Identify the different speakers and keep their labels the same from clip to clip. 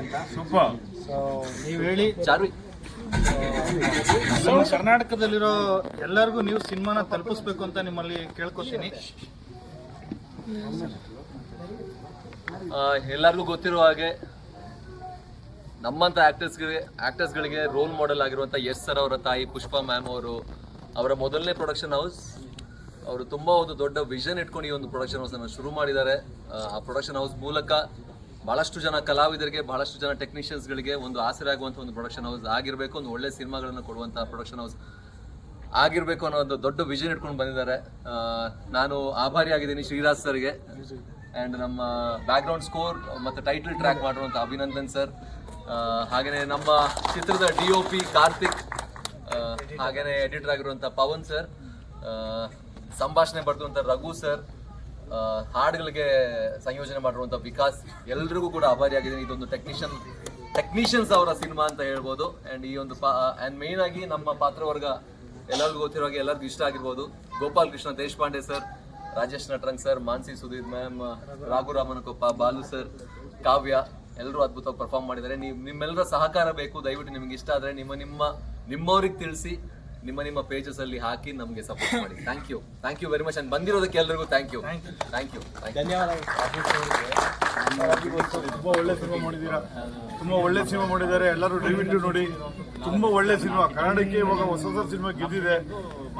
Speaker 1: ಅಂತ.
Speaker 2: Super
Speaker 1: so ನೀವು ಹೇಳಿ. ನಮ್ಮ ಕರ್ನಾಟಕದಲ್ಲಿರೋ ಎಲ್ಲರಿಗೂ ನೀವು ಸಿನಿಮಾನ ತಲುಪಿಸ್ಬೇಕು ಅಂತ ನಿಮ್ಮಲ್ಲಿ ಕೇಳ್ಕೊತೀನಿ.
Speaker 3: ಎಲ್ಲರಿಗೂ ಗೊತ್ತಿರುವ ಹಾಗೆ ನಮ್ಮಂತ ಆ್ಯಕ್ಟರ್ಸ್ಗೆ ಆ್ಯಕ್ಟರ್ಸ್ಗಳಿಗೆ ರೋಲ್ ಮಾಡೆಲ್ ಆಗಿರುವಂಥ ಯಶ್ ಸರ್ ಅವರ ತಾಯಿ ಪುಷ್ಪಾ ಮ್ಯಾಮ್ ಅವರು ಅವರ ಮೊದಲನೇ ಪ್ರೊಡಕ್ಷನ್ ಹೌಸ್ ಅವರು ತುಂಬಾ ಒಂದು ದೊಡ್ಡ ವಿಷನ್ ಇಟ್ಕೊಂಡು ಈ ಒಂದು ಪ್ರೊಡಕ್ಷನ್ ಹೌಸ್ ಅನ್ನು ಶುರು ಮಾಡಿದ್ದಾರೆ. ಆ ಪ್ರೊಡಕ್ಷನ್ ಹೌಸ್ ಮೂಲಕ ಬಹಳಷ್ಟು ಜನ ಕಲಾವಿದರಿಗೆ, ಬಹಳಷ್ಟು ಜನ ಟೆಕ್ನಿಷಿಯನ್ಸ್ಗಳಿಗೆ ಒಂದು ಆಸರೆ ಆಗುವಂಥ ಒಂದು ಪ್ರೊಡಕ್ಷನ್ ಹೌಸ್ ಆಗಿರಬೇಕು, ಒಂದು ಒಳ್ಳೆ ಸಿನಿಮಾಗಳನ್ನು ಕೊಡುವಂಥ ಪ್ರೊಡಕ್ಷನ್ ಹೌಸ್ ಆಗಿರಬೇಕು ಅನ್ನೋ ಒಂದು ದೊಡ್ಡ ವಿಷನ್ ಇಟ್ಕೊಂಡು ಬಂದಿದ್ದಾರೆ. ನಾನು ಆಭಾರಿ ಆಗಿದ್ದೀನಿ ಶ್ರೀರಾಜ್ ಸರ್ಗೆ. ಆ್ಯಂಡ್ ನಮ್ಮ ಬ್ಯಾಕ್ಗ್ರೌಂಡ್ ಸ್ಕೋರ್ ಮತ್ತು ಟೈಟಲ್ ಟ್ರ್ಯಾಕ್ ಮಾಡಿರುವಂಥ ಅಭಿನಂದನ್ ಸರ್. ಹಾಗೆಯೇ ನಮ್ಮ ಚಿತ್ರದ ಡಿ ಒ ಪಿ ಕಾರ್ತಿಕ್ ಹಾಗೆಯೇ ಎಡಿಟರ್ ಆಗಿರುವಂಥ ಪವನ್ ಸರ್. ಸಂಭಾಷಣೆ ಬರೆದಂಥ ರಘು ಸರ್. ಹಾಡುಗಳಿಗೆ ಸಂಯೋಜನೆ ಮಾಡಿರುವಂಥ ವಿಕಾಸ್ ಎಲ್ರಿಗೂ ಕೂಡ ಆಭಾರಿ ಆಗಿದ್ದೀನಿ ಇದೊಂದು ಟೆಕ್ನಿಷಿಯನ್ ಟೆಕ್ನಿಷಿಯನ್ಸ್ ಅವರ ಸಿನಿಮಾ ಅಂತ ಹೇಳ್ಬೋದು. ಆ್ಯಂಡ್ ಈ ಒಂದು ಪಾ ಆ್ಯಂಡ್ ಮೇಯ್ನ್ ಆಗಿ ನಮ್ಮ ಪಾತ್ರವರ್ಗ ಎಲ್ಲರಿಗೂ ಗೊತ್ತಿರೋ ಹಾಗೆ ಎಲ್ಲರಿಗೂ ಇಷ್ಟ ಆಗಿರ್ಬೋದು. Gopal Krishna Deshpande sir Rajesh Natarang sir Mansi Sudhir ma'am Raghu Ramanakoppa, Balu sir Kavya ಎಲ್ಲರೂ ಅದ್ಭುತವಾಗಿ ಪರ್ಫಾರ್ಮ್ ಮಾಡಿದ್ದಾರೆ. ನೀವು ನಿಮ್ಮೆಲ್ಲರ ಸಹಕಾರ ಬೇಕು. ದಯವಿಟ್ಟು ನಿಮ್ಗೆ ಇಷ್ಟ ಆದರೆ ನಿಮ್ಮ ನಿಮ್ಮ, ನಿಮ್ಮವ್ರಿಗೆ ತಿಳಿಸಿ. ನಿಮ್ಮ ನಿಮ್ಮ ಪೇಜಸ್ ಅಲ್ಲಿ ಹಾಕಿ ನಮಗೆ ಸಪೋರ್ಟ್ ಮಾಡಿ. Thank you thank you very much and ಬಂದಿರೋದಕ್ಕೆ ಎಲ್ಲರಿಗೂ ಥ್ಯಾಂಕ್ ಯು ಥ್ಯಾಂಕ್ ಯು
Speaker 2: ತುಂಬಾ ಒಳ್ಳೆ ಸಿನಿಮಾ ಮಾಡಿದ್ದೀರಾ? ತುಂಬಾ ಒಳ್ಳೆ ಸಿನಿಮಾ ಮಾಡಿದ್ದಾರೆ. ಎಲ್ಲರೂ ದಯವಿಟ್ಟು ನೋಡಿ. ತುಂಬಾ ಒಳ್ಳೆ ಸಿನಿಮಾ. ಕನ್ನಡಕ್ಕೆ ಇವಾಗ ಹೊಸ ಹೊಸ ಸಿನಿಮಾ ಗೆದ್ದಿದೆ.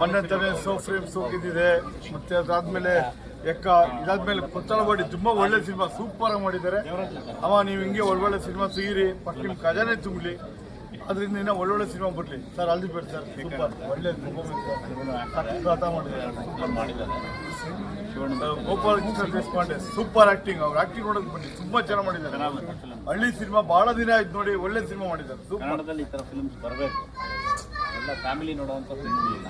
Speaker 2: ಮೊನ್ನೆ ತಾನೇ ಸೋ ಫ್ರೇಮ್ ಸೋ ಗೆದ್ದಿದೆ. ಮತ್ತೆ ಅದಾದ್ಮೇಲೆ ಎಕ್ಕ ಇದಾದ್ಮೇಲೆ ಕೊತ್ತಲವಾಡಿ ತುಂಬಾ ಒಳ್ಳೆ ಸಿನಿಮಾ. ಸೂಪರ್ ಆಗಿ ಮಾಡಿದ್ದಾರೆ. ಅವ ನೀವು ಹಿಂಗೆ ಒಳ್ಳೊಳ್ಳೆ ಸಿನಿಮಾ ಸಿಗಿರಿ ಪಕ್ಕ ನಿಮ್ ಖಜಾನೆ ತುಂಬಲಿ. ಅದರಿಂದ ಇನ್ನೂ ಒಳ್ಳೊಳ್ಳೆ ಸಿನಿಮಾ ಬರಲಿ. ಸರ್ ಅಲ್ಲಿ ಬೇಡ ಸರ್. ಸೂಪರ್. ಒಳ್ಳೆ ಸಖತ್ ಮಾಡಿದ್ದಾರೆ. ಮಾಡಿದ್ದಾರೆ. ಗೋಪಾಲ್ ಕೃಷ್ಣ ದೇಶಪಾಂಡೆ ಸೂಪರ್ ಆಕ್ಟಿಂಗ್ ಅವ್ರು ಆಕ್ಟಿಂಗ್ ನೋಡೋದು ಬನ್ನಿ. ತುಂಬಾ ಚೆನ್ನಾಗಿ ಮಾಡಿದ್ದಾರೆ. ಹಳ್ಳಿ ಸಿನಿಮಾ ಬಹಳ ದಿನ ಆಯ್ತು ನೋಡಿ ಒಳ್ಳೆ ಸಿನಿಮಾ ಮಾಡಿದ್ದಾರೆ.
Speaker 4: ಕನ್ನಡದಲ್ಲಿ ಈ ಥರ ಫಿಲ್ಮ್ಸ್ ಬರಬೇಕು. ಎಲ್ಲ ಫ್ಯಾಮಿಲಿ ನೋಡುವಂಥ ಫಿಲ್ಮ್ ಇಲ್ಲ.